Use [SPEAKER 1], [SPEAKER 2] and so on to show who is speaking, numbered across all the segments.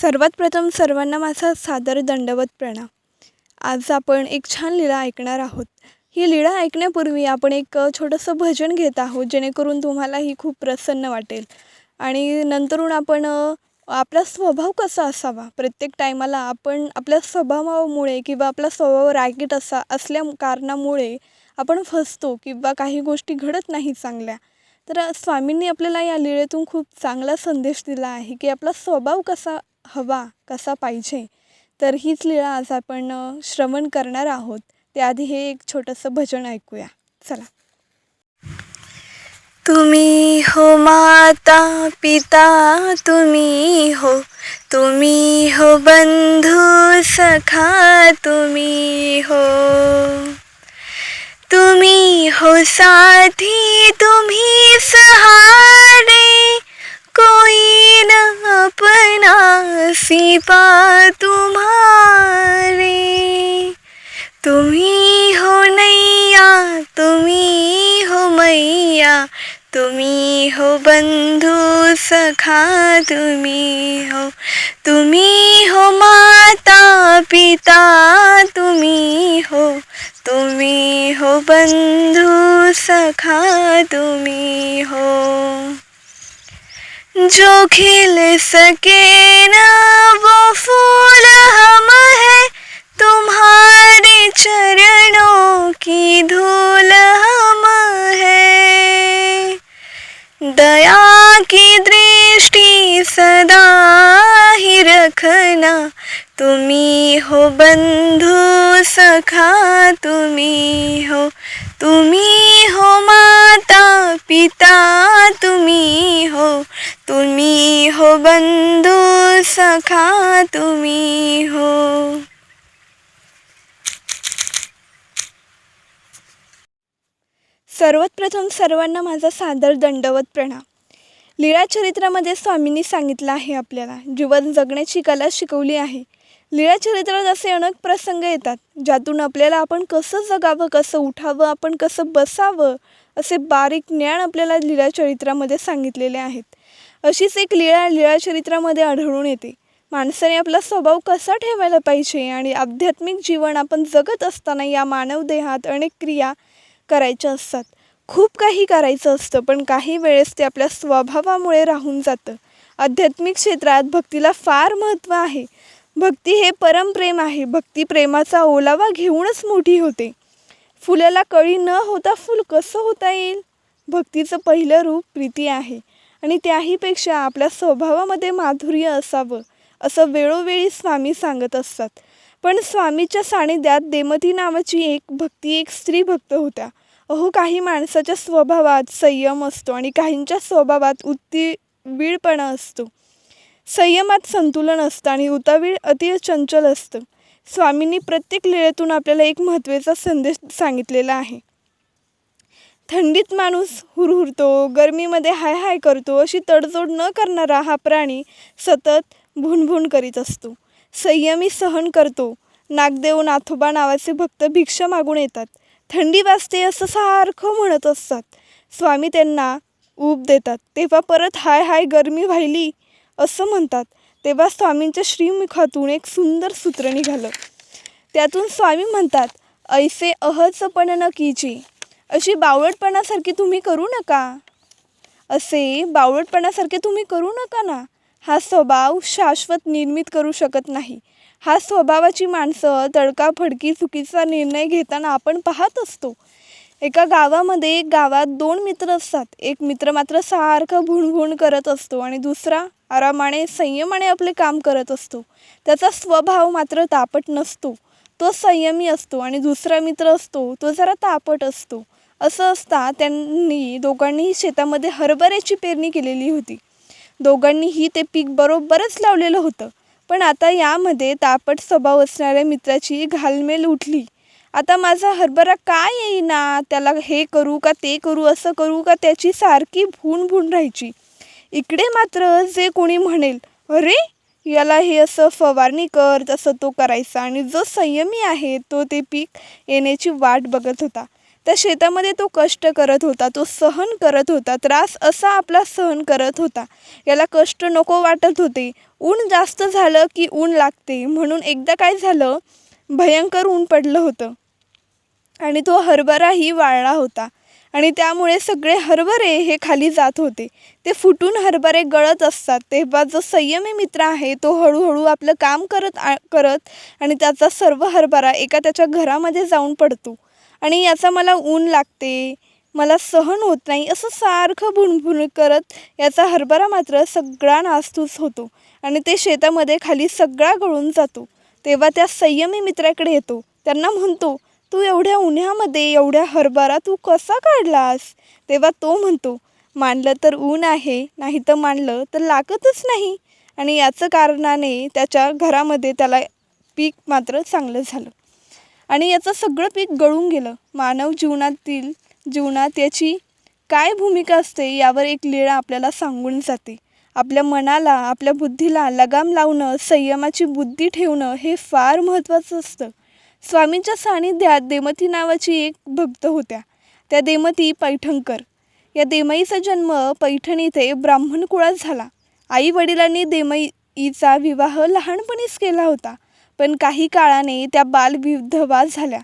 [SPEAKER 1] सर्वात प्रथम सर्वांना माझा सादर दंडवत प्रणाम आज आपण एक छान लीळा ऐकणार आहोत. ही लीळा ऐकण्यापूर्वी आपण एक छोटंसं भजन घेत आहोत जेणेकरून तुम्हालाही खूप प्रसन्न वाटेल. आणि नंतरून आपण आपला स्वभाव कसा असावा? प्रत्येक टायमाला आपण आपल्या स्वभावामुळे किंवा आपला स्वभाव रागीट असा असल्या कारणामुळे आपण फसतो किंवा काही गोष्टी घडत नाही चांगल्या. तर स्वामींनी आपल्याला या लीळेतून खूप चांगला संदेश दिला आहे की आपला स्वभाव कसा हवा कसा पाहिजे? तर हीच लीळा आज आपण श्रवण करणार आहोत. त्याआधी हे एक छोटंसं भजन ऐकूया. चला. तुम्ही हो माता पिता तुम्ही हो. तुम्ही हो बंधू सखा तुम्ही हो. तुम्ही हो साथी तुम्ही सहारे. कोई न अपना सिपा तुम्हारे। तुम्ही हो नैया तुम्ही हो मैया तुम्ही हो बंधू सखा तुम्ही हो तुम्ही हो माता पिता तुम्ही हो तुम्ही हो बंधू सखा तुम्ही हो। जो खिल सके ना वो फूल हम है। तुम्हारे चरणों की धूल हम है। दया की दृष्टि सदा ही रखना। तुम्ही हो बंधु सखा तुम्ही हो तुम्ही हो माता पिता तुम्ही तुम्ही हो बंधू सखा तुम्ही हो. सर्वात प्रथम सर्वांना माझा सादर दंडवत प्रणाम. लीळा चरित्रामध्ये स्वामींनी सांगितलं आहे आपल्याला जीवन जगण्याची कला शिकवली आहे. लीळा चरित्रात असे अनेक प्रसंग येतात ज्यातून आपल्याला आपण कसं जगावं कसं उठावं आपण कसं बसावं असे बारीक ज्ञान आपल्याला लीळा चरित्रामध्ये सांगितलेले आहेत. अशीच एक लीळा लीळा चरित्रामध्ये आढळून येते. माणसाने आपला स्वभाव कसा ठेवायला पाहिजे आणि आध्यात्मिक जीवन आपण जगत असताना या मानव देहात अनेक क्रिया करायच्या असतात. खूप काही करायचं असतं पण काही वेळेस ते आपल्या स्वभावामुळे राहून जातं. आध्यात्मिक क्षेत्रात भक्तीला फार महत्त्व आहे. भक्ती हे परमप्रेम आहे. भक्ती प्रेमाचा ओलावा घेऊनच मोठी होते. फुलाला कळी न होता फुल कसं होता येईल? भक्तीचं पहिलं रूप प्रीती आहे. आणि त्याहीपेक्षा आपल्या स्वभावामध्ये माधुर्य असावं असं वेळोवेळी स्वामी सांगत असतात. पण स्वामीच्या सानिध्यात देमती नावाची एक भक्ती एक स्त्री भक्त होत्या. अहो काही माणसाच्या स्वभावात संयम असतो आणि काहींच्या स्वभावात उत्तीवीळपणा असतो. संयमात संतुलन असतं आणि उतावीळ अति चंचल असतं. स्वामींनी प्रत्येक लीळेतून आपल्याला एक महत्त्वाचा संदेश सांगितलेला आहे. थंडीत माणूस हुरहुरतो गरमीमध्ये हाय हाय करतो अशी तडजोड न करणारा हा प्राणी सतत भुणभुण करीत असतो. संयमी सहन करतो. नागदेव नाथोबा नावाचे भक्त भिक्षा मागून येतात. थंडी वाजते असं सारखं म्हणत असतात. स्वामी त्यांना ऊब देतात. तेव्हा परत हाय हाय गरमी व्हायली असं म्हणतात. तेव्हा स्वामींच्या श्रीमुखातून एक सुंदर सूत्र निघालं. त्यातून स्वामी म्हणतात ऐसे अहचपण न कीची अशी बावळटपणासारखी तुम्ही करू नका. असे बावळटपणासारखे तुम्ही करू नका ना. हा स्वभाव शाश्वत निर्मित करू शकत नाही. हा स्वभावाची माणसं तडकाफडकी चुकीचा निर्णय घेताना आपण पाहत असतो. एका गावामध्ये एक गावात दोन मित्र असतात. एक मित्र मात्र सारखं भुणभुण करत असतो आणि दुसरा आरामाने संयमाने आपले काम करत असतो. त्याचा स्वभाव मात्र तापट नसतो. तो संयमी असतो आणि दुसरा मित्र असतो. तो जरा तापट असतो. असं असता त्यांनी दोघांनीही शेतामध्ये हरभऱ्याची पेरणी केलेली होती. दोघांनीही ते पीक बरोबरच लावलेलं होतं. पण आता यामध्ये तापट स्वभाव असणाऱ्या मित्राची घालमेल उठली. आता माझा हरभरा काय येईना? त्याला हे करू का ते करू असं करू का त्याची सारखी भूण भूण राहायची. इकडे मात्र जे कोणी म्हणेल अरे याला हे असं फवारणी कर तसं तो करायचा आणि जो संयमी आहे तो ते पीक येण्याची वाट बघत होता. त्या शेतामध्ये तो कष्ट करत होता तो सहन करत होता त्रास असा आपला सहन करत होता. याला कष्ट नको वाटत होते. ऊन जास्त झालं की ऊन लागते. म्हणून एकदा काय झालं भयंकर ऊन पडलं होतं. आणि तो हरभराही वाळला होता. आणि त्यामुळे सगळे हरभरे हे खाली जात होते. ते फुटून हरभरे गळत असतात. तेव्हा जो संयमी मित्र आहे तो हळूहळू आपलं काम करत आ करत आणि त्याचा सर्व हरभरा एका त्याच्या घरामध्ये जाऊन पडतो. आणि याचा मला ऊन लागते मला सहन होत नाही असं सारखं भुणभुण करत याचा हरभरा मात्र सगळा नास्तूस होतो आणि ते शेतामध्ये खाली सगळा गळून जातो. तेव्हा त्या संयमी मित्राकडे येतो. त्यांना म्हणतो तू एवढ्या उन्हामध्ये एवढ्या हरभरा तू कसा काढलास? तेव्हा तो म्हणतो मानलं तर ऊन आहे नाही तर मानलं तर लागतच नाही. आणि याचं कारणाने त्याच्या घरामध्ये त्याला पीक मात्र चांगलं झालं. आणि याचं सगळं पीक गळून गेलं. मानव जीवनातील जीवनात याची काय भूमिका असते यावर एक लीळा आपल्याला सांगून जाते. आपल्या मनाला आपल्या बुद्धीला लगाम लावणं संयमाची बुद्धी ठेवणं हे फार महत्त्वाचं असतं. स्वामींच्या सानिध्यात देमती नावाची एक भक्त होत्या. त्या देमती पैठणकर. या देमईचा जन्म पैठण इथे ब्राह्मण कुळात झाला. आई वडिलांनी देमईचा विवाह लहानपणीच केला होता. पण काही काळाने त्या बालविधवा झाल्या.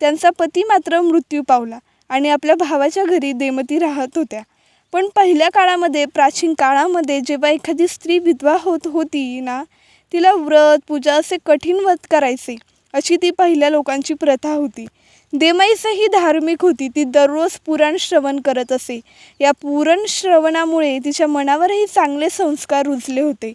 [SPEAKER 1] त्यांचा पती मात्र मृत्यू पावला आणि आपल्या भावाच्या घरी देमती राहत होत्या. पण पहिल्या काळामध्ये प्राचीन काळामध्ये जेव्हा एखादी स्त्री विधवा होत होती ना तिला व्रत पूजा असे कठीण व्रत करायचे अशी ती पहिल्या लोकांची प्रथा होती. देमाईस ही धार्मिक होती. ती दररोज पुराण श्रवण करत असे. या पुरण श्रवणामुळे तिच्या मनावरही चांगले संस्कार रुजले होते.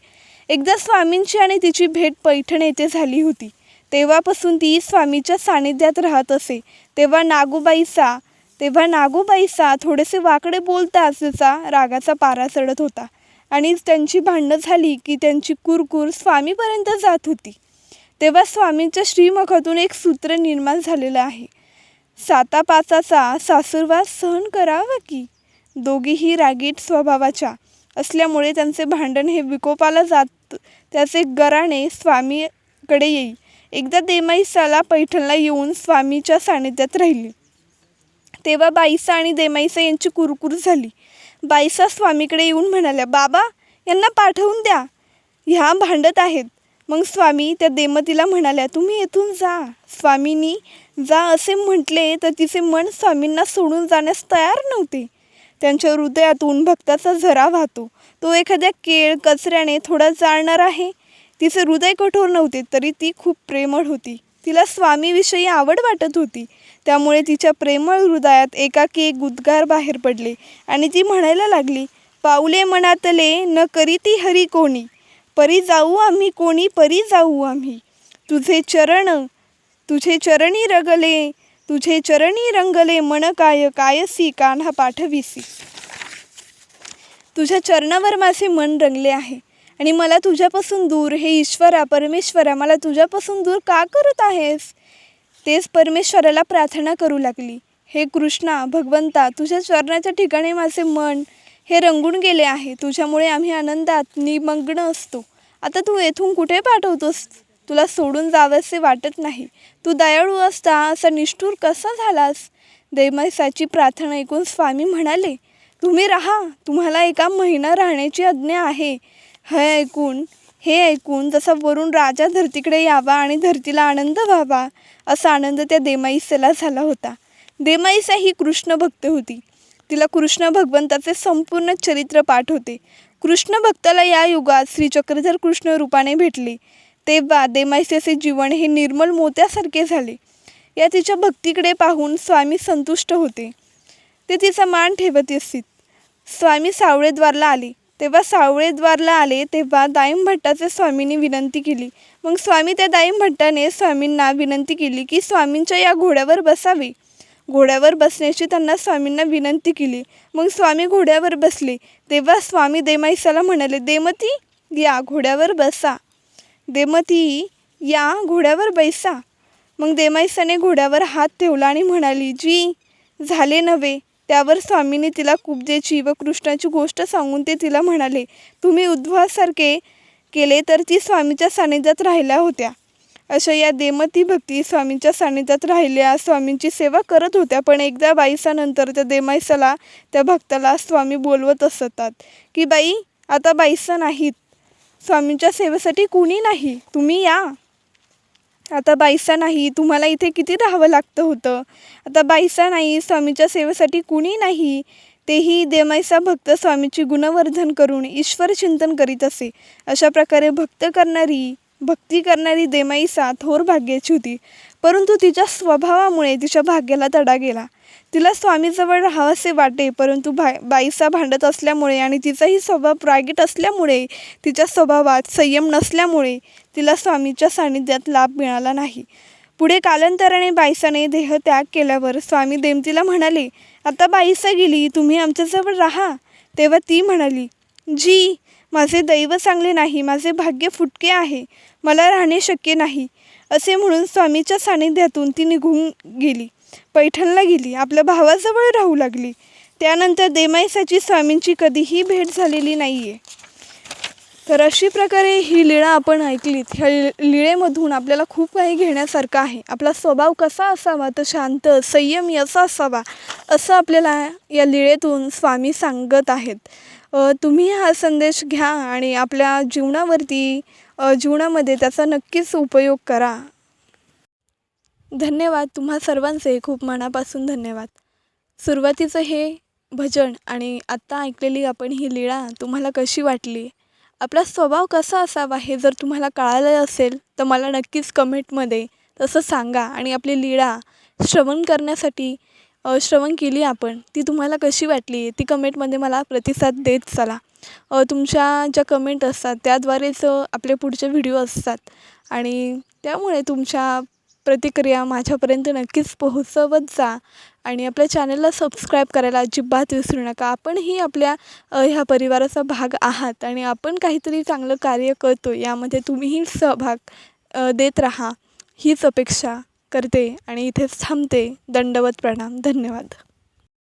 [SPEAKER 1] एकदा स्वामींची आणि तिची भेट पैठण येथे झाली होती. तेव्हापासून ती स्वामीच्या सानिध्यात राहत असे. तेव्हा नागूबाईचा तेव्हा नागूबाईचा थोडेसे वाकडे बोलताच तिचा रागाचा पारा चढत होता. आणि त्यांची भांडणं झाली की त्यांची कुरकुर स्वामीपर्यंत जात होती. तेव्हा स्वामींच्या श्रीमुखातून एक सूत्र निर्माण झालेलं आहे. साता पाचाचा सासुरवास सहन करावा की? दोघीही रागीट स्वभावाच्या असल्यामुळे त्यांचे भांडण हे विकोपाला जात त्याचे गराणे स्वामीकडे येई. एकदा देमाईसाला पैठणला येऊन स्वामीच्या सानिध्यात राहिली. तेव्हा बाईसा आणि देमाईसा यांची कुरकुर झाली. बाईसा स्वामीकडे येऊन म्हणाल्या बाबा यांना पाठवून द्या. ह्या भांडत आहेत. मग स्वामी त्या देमतीला म्हणाल्या तुम्ही येथून जा. स्वामींनी जा असे म्हटले तर तिचे मन स्वामींना सोडून जाण्यास तयार नव्हते. त्यांच्या हृदयातून भक्ताचा झरा वाहतो. तो एखाद्या केळ कचऱ्याने थोडा जाळणार आहे. तिचे हृदय कठोर नव्हते तरी ती खूप प्रेमळ होती. तिला स्वामीविषयी आवड वाटत होती. त्यामुळे तिच्या प्रेमळ हृदयात एकाकी एक गुदगार बाहेर पडले आणि ती म्हणायला लागली पाऊले मनातले न करी ती हरी कोणी परी जाऊ आम्ही कोणी परी जाऊ आम्ही. तुझे चरण तुझे चरणी रगले तुझे चरणी रंगले मन काय कायसी कान्हा पाठविसी. तुझ्या चरणावर माझे मन रंगले आहे आणि मला तुझ्यापासून दूर हे ईश्वरा परमेश्वरा मला तुझ्यापासून दूर का करत आहेस? तेच परमेश्वराला प्रार्थना करू लागली. हे कृष्णा भगवंता तुझ्या चरणाच्या ठिकाणी माझे मन हे रंगून गेले आहे. तुझ्यामुळे आम्ही आनंदात निमग्न असतो. आता तू येथून कुठे पाठवतोस? तुला सोडून जावेसे वाटत नाही. तू दयाळू असता असा निष्ठूर कसा झालास? देमसाची प्रार्थना ऐकून स्वामी म्हणाले तुम्ही राहा तुम्हाला एका महिना राहण्याची आज्ञा आहे. हे ऐकून हे ऐकून जसा वरून राजा धरतीकडे यावा आणि धरतीला आनंद व्हावा असा आनंद त्या देमाईसेला झाला होता. देमाईसा ही कृष्ण भक्त होती. तिला कृष्ण भगवंताचे संपूर्ण चरित्र पाठ होते. कृष्ण भक्ताला या युगात श्री चक्रधर कृष्ण रूपाने भेटले तेव्हा देमाईसेचे जीवन हे निर्मल मोत्यासारखे झाले. या तिच्या भक्तीकडे पाहून स्वामी संतुष्ट होते. ते तिचा मान ठेवत असतील स्वामी सावळेद्वारला आले. तेव्हा सावळेद्वारला आले तेव्हा दाईम भट्टाचे स्वामींनी विनंती केली. मग स्वामी त्या दाईम भट्टाने स्वामींना विनंती केली की स्वामींच्या या घोड्यावर बसावे. घोड्यावर बसण्याची त्यांना स्वामींना विनंती केली. मग स्वामी घोड्यावर बसले. तेव्हा स्वामी देमाईसाला म्हणाले देमती या घोड्यावर बसा. देमती या घोड्यावर बैसा. मग देमाईसाने घोड्यावर हात ठेवला आणि म्हणाली जी झाले नव्हे. त्यावर स्वामीने तिला कुब्जेची व कृष्णाची गोष्ट सांगून ते तिला म्हणाले तुम्ही उद्ध्वासारखे केले तर ती स्वामीच्या सानिध्यात राहिल्या होत्या अशा या देमती भक्ती स्वामींच्या सानिध्यात राहिल्या. स्वामींची सेवा करत होत्या पण एकदा बाईसानंतर त्या देमाईसाला त्या भक्ताला स्वामी बोलवत असतात की बाई आता बाईसा नाहीत. स्वामींच्या सेवेसाठी कुणी नाही? तुम्ही या. आता बाईसा नाही तुम्हाला इथे किती राहावं लागतं होतं? आता बाईसा नाही स्वामीच्या सेवेसाठी कुणी नाही? तेही देमाईसा भक्त स्वामीची गुणवर्धन करून ईश्वर चिंतन करीत असे. अशा प्रकारे भक्त करणारी भक्ती करणारी देमाईसा थोर भाग्याची होती. परंतु तिच्या स्वभावामुळे तिच्या भाग्याला तडा गेला. तिला स्वामीजवळ राहावसे वाटे परंतु भा बाईसा भांडत असल्यामुळे आणि तिचाही स्वभाव प्रागीट असल्यामुळे तिच्या स्वभावात संयम नसल्यामुळे तिला स्वामीच्या सान्निध्यात लाभ मिळाला नाही. पुढे कालांतराने बाईसाने देहत्याग केल्यावर स्वामी देमतीला म्हणाले आता बाईसा गेली तुम्ही आमच्याजवळ राहा. तेव्हा ती म्हणाली जी माझे दैव चांगले नाही माझे भाग्य फुटके आहे. मला राहणे शक्य नाही. असे म्हणून स्वामीच्या सानिध्यातून ती निघून गेली. पैठणला गेली. आपल्या भावाजवळ राहू लागली. त्यानंतर देमाईसाची स्वामींची कधीही भेट झालेली नाही आहे तर अशी प्रकारे ही लीळा आपण ऐकलीत. ह्या लिळेमधून लीळेमधून आपल्याला खूप काही घेण्यासारखं आहे. आपला स्वभाव कसा असावा? तर शांत संयमी असा असावा असं आपल्याला या लीळेतून स्वामी सांगत आहेत. तुम्ही हा संदेश घ्या आणि आपल्या जीवनावरती जीवनामध्ये त्याचा नक्कीच उपयोग करा. धन्यवाद. तुम्हा सर्वांचे खूप मनापासून धन्यवाद. सुरुवातीचं हे भजन आणि आत्ता ऐकलेली आपण ही लीळा तुम्हाला कशी वाटली? आपला स्वभाव कसा असावा हे जर तुम्हाला कळालं असेल तर मला नक्कीच कमेंटमध्ये तसं सांगा आणि आपली लीळा श्रवण करण्यासाठी श्रवण केली आपण ती तुम्हाला कशी वाटली? ती कमेंटमध्ये मला प्रतिसाद देत चला. तुमच्या ज्या कमेंट असतात त्याद्वारेच आपले पुढचे व्हिडिओ असतात. आणि त्यामुळे तुमच्या प्रतिक्रिया माझ्यापर्यंत नक्कीच पोहोचवत जा. आणि आपल्या चॅनलला सबस्क्राईब करायला अजिबात विसरू नका. आपणही आपल्या ह्या परिवाराचा भाग आहात आणि आपण काहीतरी चांगलं कार्य करतो यामध्ये तुम्हीही सहभाग देत राहा. हीच अपेक्षा. करते आणि इथेच थांबते दंडवत प्रणाम. धन्यवाद.